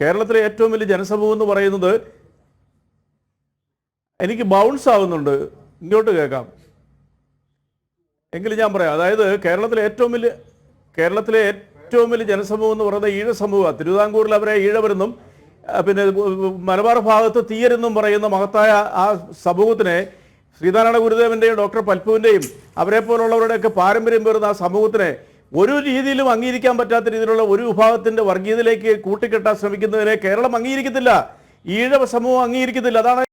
കേരളത്തിലെ ഏറ്റവും വലിയ ജനസമൂഹം എന്ന് പറയുന്നത് എനിക്ക് ബൗൺസ് ആവുന്നുണ്ട്. ഇങ്ങോട്ട് കേൾക്കാം. എങ്കിലും ഞാൻ പറയാം. അതായത് കേരളത്തിലെ ഏറ്റവും വലിയ കേരളത്തിലെ ഏറ്റവും വലിയ ജനസമൂഹം എന്ന് പറയുന്നത് ഈഴ സമൂഹം തിരുവിതാംകൂറിൽ അവരെ ഈഴവരെന്നും പിന്നെ മലബാർ ഭാഗത്ത് തീയരെന്നും പറയുന്ന മഹത്തായ ആ സമൂഹത്തിനെ ശ്രീനാരായണ ഗുരുദേവന്റെയും ഡോക്ടർ പൽപുവിന്റെയും അവരെ പോലുള്ളവരുടെയൊക്കെ പാരമ്പര്യം പേരുന്ന ആ സമൂഹത്തിനെ ഒരു രീതിയിലും അംഗീകരിക്കാൻ പറ്റാത്ത രീതിയിലുള്ള ഒരു വിഭാഗത്തിന്റെ വർഗീയതയിലേക്ക് കൂട്ടിക്കെട്ടാൻ ശ്രമിക്കുന്നവരെ കേരളം അംഗീകരിക്കത്തില്ല. ഈഴവ സമൂഹം അംഗീകരിക്കത്തില്ല. അതാണ്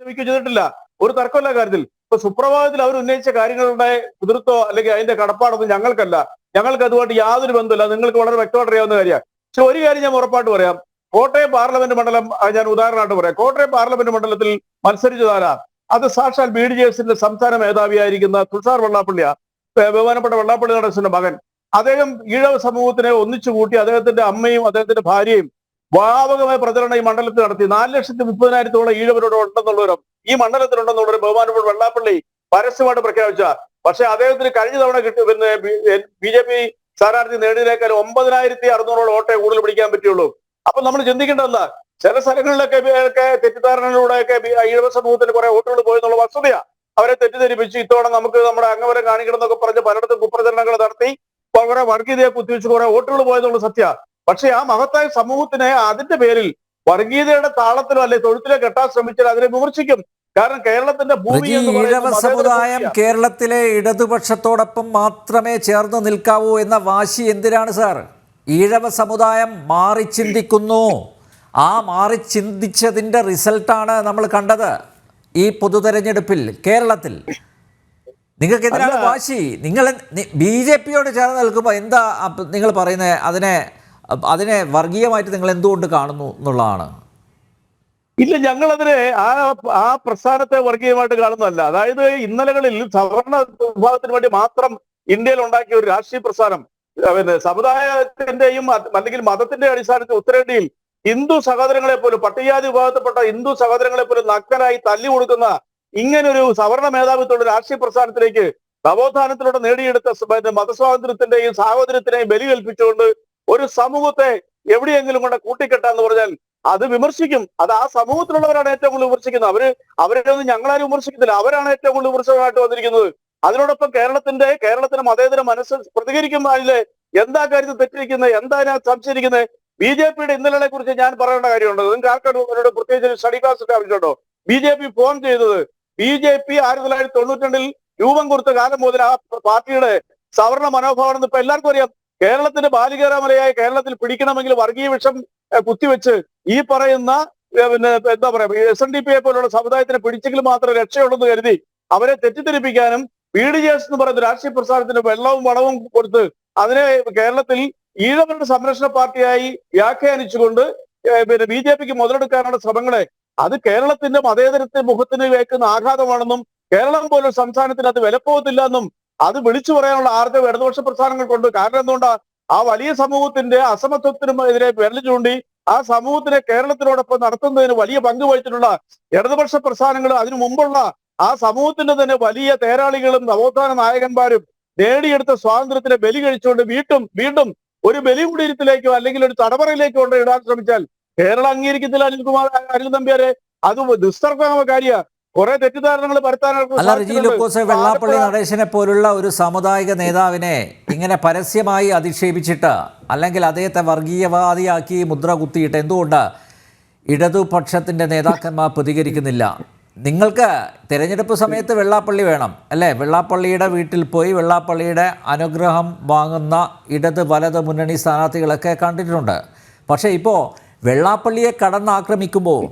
ശ്രമിക്കുകയും ചെയ്തിട്ടില്ല. ഒരു തർക്കമില്ല കാര്യത്തിൽ. ഇപ്പൊ സുപ്രഭാതത്തിൽ അവർ ഉന്നയിച്ച കാര്യങ്ങളുടെ എതിർത്തോ അല്ലെങ്കിൽ അതിന്റെ കടപ്പാടൊന്നും ഞങ്ങൾക്കല്ല. ഞങ്ങൾക്ക് അതുമായിട്ട് യാതൊരു ബന്ധമില്ല നിങ്ങൾക്ക് വളരെ വ്യക്തമായിട്ട് അറിയാവുന്ന കാര്യമാണ്. പക്ഷെ ഒരു കാര്യം ഞാൻ ഉറപ്പായിട്ട് പറയാം. കോട്ടയം പാർലമെന്റ് മണ്ഡലം ഞാൻ ഉദാഹരണമായിട്ട് പറയാം. കോട്ടയം പാർലമെന്റ് മണ്ഡലത്തിൽ മത്സരിച്ചതാരാ അത് സാക്ഷാൽ ബി ഡി ജെ എസിന്റെ സംസ്ഥാന മേധാവിയായിരിക്കുന്ന തുഷാർ വെള്ളാപ്പള്ളിയ ബഹുമാനപ്പെട്ട വെള്ളാപ്പള്ളി നടേശന്റെ മകൻ. അദ്ദേഹം ഈഴവ സമൂഹത്തിനെ ഒന്നിച്ചു കൂട്ടി അദ്ദേഹത്തിന്റെ അമ്മയും അദ്ദേഹത്തിന്റെ ഭാര്യയും വ്യാപകമായ പ്രചരണം ഈ മണ്ഡലത്തിൽ നടത്തി. നാല് ലക്ഷത്തി മുപ്പതിനായിരത്തോളം ഈഴവരോട് ഉണ്ടെന്നുള്ളവരും ഈ മണ്ഡലത്തിലുണ്ടെന്നുള്ളവരും ബഹുമാനപ്പെട്ട വെള്ളാപ്പള്ളി പരസ്യമായിട്ട് പ്രഖ്യാപിച്ച. പക്ഷെ അദ്ദേഹത്തിന് കഴിഞ്ഞ തവണ കിട്ടി പിന്നെ ബി ജെ പി സ്ഥാനാർത്ഥി നേടിയതിനേക്കാൾ ഒമ്പതിനായിരത്തി അറുന്നൂറോളം വോട്ടേ കൂടുതൽ പിടിക്കാൻ പറ്റുള്ളൂ. അപ്പൊ നമ്മൾ ചിന്തിക്കേണ്ടതല്ല ചില സ്ഥലങ്ങളിലൊക്കെ ഒക്കെ തെറ്റിദ്ധാരണയിലൂടെയൊക്കെ ഈഴവ സമൂഹത്തിന് കുറെ വോട്ടുകൾ പോയെന്നുള്ള വസ്തുതയാ. അവരെ തെറ്റിദ്ധരിപ്പിച്ച് ഇത്തവണ നമുക്ക് നമ്മുടെ അംഗവരെ കാണിക്കണം എന്നൊക്കെ പറഞ്ഞ് പലയിടത്തും കുപ്രചരണങ്ങൾ നടത്തി കുറെ വർഗീയതയെ കുത്തിവെച്ച് കുറെ വോട്ടുകൾ പോയെന്നുള്ള സത്യ പക്ഷെ ആ മഹത്തായ സമൂഹത്തിനെ അതിന്റെ പേരിൽ വർഗീയതയുടെ താളത്തിലോ അല്ലെ തൊഴുത്തിലോ കെട്ടാൻ ശ്രമിച്ചാൽ അതിനെ വിമർശിക്കും. കാരണം കേരളത്തിന്റെ ഭൂമി ഈഴവ സമുദായം കേരളത്തിലെ ഇടതുപക്ഷത്തോടൊപ്പം മാത്രമേ ചേർന്ന് നിൽക്കാവൂ എന്ന വാശി എന്തിനാണ് സാർ? ഈഴവ സമുദായം മാറി ചിന്തിക്കുന്നു. ആ മാറി ചിന്തിച്ചതിന്റെ റിസൾട്ടാണ് നമ്മൾ കണ്ടത് ഈ പൊതുതെരഞ്ഞെടുപ്പിൽ കേരളത്തിൽ. നിങ്ങൾക്ക് എന്തിനാണ്. വാശി. നിങ്ങൾ ബി ജെ പിയോട് ചേർന്ന് നിൽക്കുമ്പോൾ എന്താ നിങ്ങൾ പറയുന്നത് അതിനെ അതിനെ വർഗീയമായിട്ട് നിങ്ങൾ എന്തുകൊണ്ട് കാണുന്നു എന്നുള്ളതാണ്? ഇല്ല ഞങ്ങളതിനെ ആ ആ പ്രസ്ഥാനത്തെ വർഗീയമായിട്ട് കാണുന്നതല്ല. അതായത് ഇന്നലകളിൽ സവർണ വിഭാഗത്തിന് വേണ്ടി മാത്രം ഇന്ത്യയിൽ ഉണ്ടാക്കിയ ഒരു രാഷ്ട്രീയ പ്രസ്ഥാനം പിന്നെ സമുദായത്തിന്റെയും അല്ലെങ്കിൽ മതത്തിന്റെ അടിസ്ഥാനത്തിൽ ഉത്തരേന്ത്യയിൽ ഹിന്ദു സഹോദരങ്ങളെ പോലും പട്ടികജാതി വിഭാഗത്തിൽപ്പെട്ട ഹിന്ദു സഹോദരങ്ങളെ പോലും നഗ്നരായി തല്ലി കൊടുക്കുന്ന ഇങ്ങനൊരു സവർണ മേധാവിത്വമുള്ള രാഷ്ട്രീയ പ്രസ്ഥാനത്തിലേക്ക് നവോത്ഥാനത്തിലൂടെ നേടിയെടുത്ത മതസ്വാതന്ത്ര്യത്തിന്റെയും സാഹോദര്യത്തിനെയും ബലി കൽപ്പിച്ചുകൊണ്ട് ഒരു സമൂഹത്തെ എവിടെയെങ്കിലും കൊണ്ട് കൂട്ടിക്കെട്ടാന്ന് പറഞ്ഞാൽ അത് വിമർശിക്കും. അത് ആ സമൂഹത്തിലുള്ളവരാണ് ഏറ്റവും കൂടുതൽ വിമർശിക്കുന്നത്. അവർ അവരെ ഒന്നും ഞങ്ങളാരും വിമർശിക്കുന്നില്ല അവരാണ് ഏറ്റവും കൂടുതൽ വിമർശകമായിട്ട് വന്നിരിക്കുന്നത്. അതിനോടൊപ്പം കേരളത്തിന്റെ കേരളത്തിന്റെ മതേതര മനസ്സ് പ്രതികരിക്കുമ്പോൾ എന്താ കാര്യത്തിൽ തെറ്റിരിക്കുന്നത്? എന്താ സംശയിക്കുന്നത്? ബി ജെ പിയുടെ ഇന്നലെ കുറിച്ച് ഞാൻ പറയേണ്ട കാര്യമുണ്ട്. നിങ്ങൾക്ക് ആർക്കും അവരോട് പ്രത്യേകിച്ച് സ്റ്റഡി ക്ലാസ് ഒക്കെ ആവശ്യമുണ്ടോ? ബി ജെ പി ഫോൺ ചെയ്തത് ബി ജെ പി ആയിരത്തി തൊള്ളായിരത്തി തൊണ്ണൂറ്റി രൂപം കൊടുത്ത കാലം മുതൽ ആ പാർട്ടിയുടെ സവർണ മനോഭാവം ഇപ്പൊ എല്ലാവർക്കും അറിയാം. കേരളത്തിന്റെ ബാലികേറാമലയായ കേരളത്തിൽ പിടിക്കണമെങ്കിൽ വർഗീയ വിഷം കുത്തിവെച്ച് ഈ പറയുന്ന പിന്നെ എന്താ പറയാ എസ് എൻ ഡി പി പോലുള്ള സമുദായത്തിനെ പിടിച്ചെങ്കിൽ മാത്രം രക്ഷയുള്ളൂ കരുതി അവരെ തെറ്റിദ്ധരിപ്പിക്കാനും ബി ഡി ജെ എസ് എന്ന് പറയുന്ന രാഷ്ട്രീയ പ്രസ്ഥാനത്തിന് വെള്ളവും വളവും കൊടുത്ത് അതിനെ കേരളത്തിൽ ഈഴവരുടെ സംരക്ഷണ പാർട്ടിയായി വ്യാഖ്യാനിച്ചുകൊണ്ട് പിന്നെ ബി ജെ പിക്ക് മുതലെടുക്കാനുള്ള ശ്രമങ്ങളെ അത് കേരളത്തിന്റെ മതേതരത്തെ മുഖത്തിന് വേക്കുന്ന ആഘാതമാണെന്നും കേരളം പോലൊരു സംസ്ഥാനത്തിന് അത് വിലപ്പോകത്തില്ല എന്നും അത് വിളിച്ചു പറയാനുള്ള ആർജവ ഇടതുപക്ഷ പ്രസ്ഥാനങ്ങൾ കൊണ്ട് കാരണം എന്തുകൊണ്ടാ? ആ വലിയ സമൂഹത്തിന്റെ അസമത്വത്തിനും എതിരെ വിരൽ ചൂണ്ടി ആ സമൂഹത്തിനെ കേരളത്തിനോടൊപ്പം നടത്തുന്നതിന് വലിയ പങ്ക് വഹിച്ചിട്ടുള്ള ഇടതുപക്ഷ പ്രസ്ഥാനങ്ങൾ അതിനു മുമ്പുള്ള ആ സമൂഹത്തിന്റെ തന്നെ വലിയ തേരാളികളും നവോത്ഥാന നായകന്മാരും നേടിയെടുത്ത സ്വാതന്ത്ര്യത്തിന് ബലി കഴിച്ചുകൊണ്ട് വീട്ടും വീണ്ടും ഒരു ബലി കുടീരത്തിലേക്കോ അല്ലെങ്കിൽ ഒരു തടവറയിലേക്കോ കൊണ്ട് ഇടാൻ ശ്രമിച്ചാൽ കേരളം അംഗീകരിക്കത്തില്ല അനിൽകുമാർ അനിൽ നമ്പ്യാരെ. അത് ദുസ്തർക്കമായ കാര്യ. കുറെ തെറ്റിദ്ധാരണകൾ അല്ല റിജി. വെള്ളാപ്പള്ളി നടേശനെ പോലുള്ള ഒരു സാമുദായിക നേതാവിനെ ഇങ്ങനെ പരസ്യമായി അധിക്ഷേപിച്ചിട്ട് അല്ലെങ്കിൽ അദ്ദേഹത്തെ വർഗീയവാദിയാക്കി മുദ്ര കുത്തിയിട്ട് എന്തുകൊണ്ട് ഇടതുപക്ഷത്തിന്റെ നേതാക്കന്മാർ പ്രതികരിക്കുന്നില്ല? നിങ്ങൾക്ക് തിരഞ്ഞെടുപ്പ് സമയത്ത് വെള്ളാപ്പള്ളി വേണം അല്ലേ? വെള്ളാപ്പള്ളിയുടെ വീട്ടിൽ പോയി വെള്ളാപ്പള്ളിയുടെ അനുഗ്രഹം വാങ്ങുന്ന ഇടത് വലത് മുന്നണി സ്ഥാനാർത്ഥികളൊക്കെ കണ്ടിട്ടുണ്ട്. പക്ഷേ ഇപ്പോൾ വെള്ളാപ്പള്ളിയെ കടന്നാക്രമിക്കുമ്പോൾ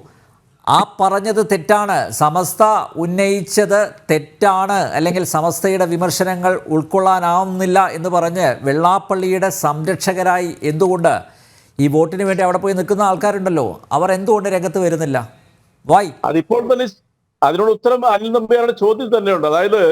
ആ പറഞ്ഞത് തെറ്റാണ്. സമസ്ത ഉന്നയിച്ചത് തെറ്റാണ്. അല്ലെങ്കിൽ സമസ്തയുടെ വിമർശനങ്ങൾ ഉൾക്കൊള്ളാനാവുന്നില്ല എന്ന് പറഞ്ഞ് വെള്ളാപ്പള്ളിയുടെ സംരക്ഷകരായി എന്തുകൊണ്ട്? ഈ വോട്ടിന് വേണ്ടി അവിടെ പോയി നിൽക്കുന്ന ആൾക്കാരുണ്ടല്ലോ. അവർ എന്തുകൊണ്ട് രംഗത്ത് വരുന്നില്ല? വായ് അതിപ്പോൾ തന്നെ അതിനോട് ഉത്തരം അനിൽ നമ്പ്യാരുടെ ചോദ്യം തന്നെയുണ്ട്. അതായത്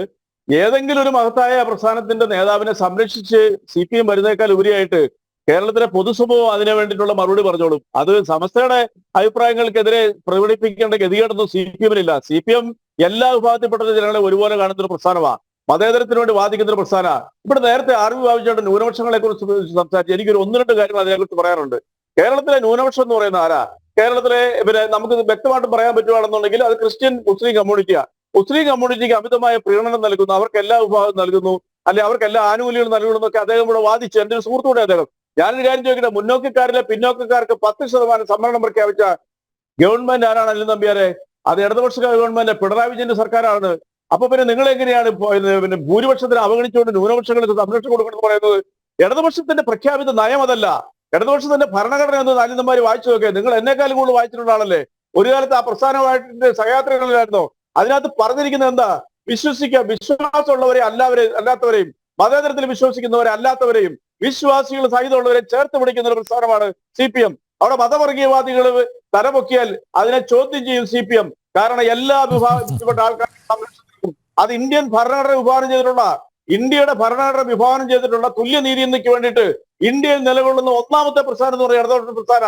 ഏതെങ്കിലും ഒരു മഹത്തായ പ്രസ്ഥാനത്തിന്റെ നേതാവിനെ സംരക്ഷിച്ച് സി പി എം വരുന്നേക്കാൾ ഉപരിയായിട്ട് കേരളത്തിലെ പൊതുസമൂഹം അതിനു വേണ്ടിയിട്ടുള്ള മറുപടി പറഞ്ഞോളും. അത് സമസ്തയുടെ അഭിപ്രായങ്ങൾക്കെതിരെ പ്രകടിപ്പിക്കേണ്ട ഗതികേടൊന്നും സി പി എമ്മിനില്ല. സി പി എം എല്ലാ വിഭാഗത്തിൽപ്പെട്ട ജനങ്ങളെ ഒരുപോലെ കാണുന്ന ഒരു പ്രസ്ഥാനമാണ്. മതേതരത്തിന് വേണ്ടി വാദിക്കുന്ന ഒരു പ്രസ്ഥാന ഇവിടെ നേരത്തെ അറിവ് ബാബുചേട്ടൻ ന്യൂനപക്ഷങ്ങളെ കുറിച്ച് സംസാരിച്ചു എനിക്കൊരു ഒന്ന് രണ്ട് കാര്യങ്ങൾ അതിനെക്കുറിച്ച് പറയാറുണ്ട് കേരളത്തിലെ ന്യൂനപക്ഷം എന്ന് പറയുന്ന ആരാ? കേരളത്തിലെ പിന്നെ നമുക്ക് വ്യക്തമായിട്ട് പറയാൻ പറ്റുകയാണെന്നുണ്ടെങ്കിൽ അത് ക്രിസ്ത്യൻ മുസ്ലിം കമ്മ്യൂണിറ്റിയാണ് മുസ്ലിം കമ്മ്യൂണിറ്റിക്ക് അമിതമായ പ്രീണനം നൽകുന്നു. അവർക്ക് എല്ലാ വിഭാഗം നൽകുന്നു. അല്ലെ അവർക്ക് എല്ലാ ആനുകൂല്യങ്ങളും നൽകണമെന്നൊക്കെ അദ്ദേഹം ഇവിടെ വാദിച്ചു എന്റെ ഒരു സുഹൃത്തുകൂടെ അദ്ദേഹം. ഞാനൊരു കാര്യം ചോദിക്കട്ടെ? മുന്നോക്കക്കാരിലെ പിന്നോക്കക്കാർക്ക് പത്ത് ശതമാനം സംവരണം പ്രഖ്യാപിച്ച ഗവൺമെന്റ് ആരാണ് അനിൽ നമ്പ്യാരെ? അത് ഇടതുപക്ഷ ഗവൺമെന്റ് പിണറായി വിജയന്റെ സർക്കാരാണ്. അപ്പൊ പിന്നെ നിങ്ങൾ എങ്ങനെയാണ് പിന്നെ ഭൂരിപക്ഷത്തിന് അവഗണിച്ചുകൊണ്ട് ന്യൂനപക്ഷങ്ങൾക്ക് സംരക്ഷണം കൊടുക്കണമെന്ന് പറയുന്നത്? ഇടതുപക്ഷത്തിന്റെ പ്രഖ്യാപിത നയം അതല്ല. ഇടതുപക്ഷത്തിന്റെ ഭരണഘടന എന്ന് അനിൽനന്മാർ വായിച്ചു നോക്കിയ നിങ്ങൾ എന്നെക്കാളും കൂടുതൽ വായിച്ചിട്ടുള്ള ആളല്ലേ? ഒരു കാലത്ത് ആ പ്രസ്ഥാനമായിട്ട് സഹയാത്രികളിലായിരുന്നോ അതിനകത്ത് പറഞ്ഞിരിക്കുന്നത് എന്താ? വിശ്വസിക്കുക വിശ്വാസമുള്ളവരെ അല്ലാവരെ അല്ലാത്തവരെയും മതേതരത്തിൽ വിശ്വസിക്കുന്നവരെ അല്ലാത്തവരെയും വിശ്വാസികൾ സഹിതമുള്ളവരെ ചേർത്ത് പിടിക്കുന്ന ഒരു പ്രസ്ഥാനമാണ് സി പി എം. അവിടെ മതവർഗീയവാദികൾ തലപൊക്കിയാൽ അതിനെ ചോദ്യം ചെയ്യും സി പി എം. കാരണം എല്ലാ വിഭാഗത്തിൽപ്പെട്ട ആൾക്കാരും അത് ഇന്ത്യൻ ഭരണഘടന വിഭാവനം ചെയ്തിട്ടുള്ള ഇന്ത്യയുടെ ഭരണഘടന വിഭാവനം ചെയ്തിട്ടുള്ള തുല്യനീതിക്ക് വേണ്ടിയിട്ട് ഇന്ത്യയിൽ നിലകൊള്ളുന്ന ഒന്നാമത്തെ പ്രസ്ഥാനം എന്ന് പറയുന്നത് ഇടതുപക്ഷ പ്രസ്ഥാന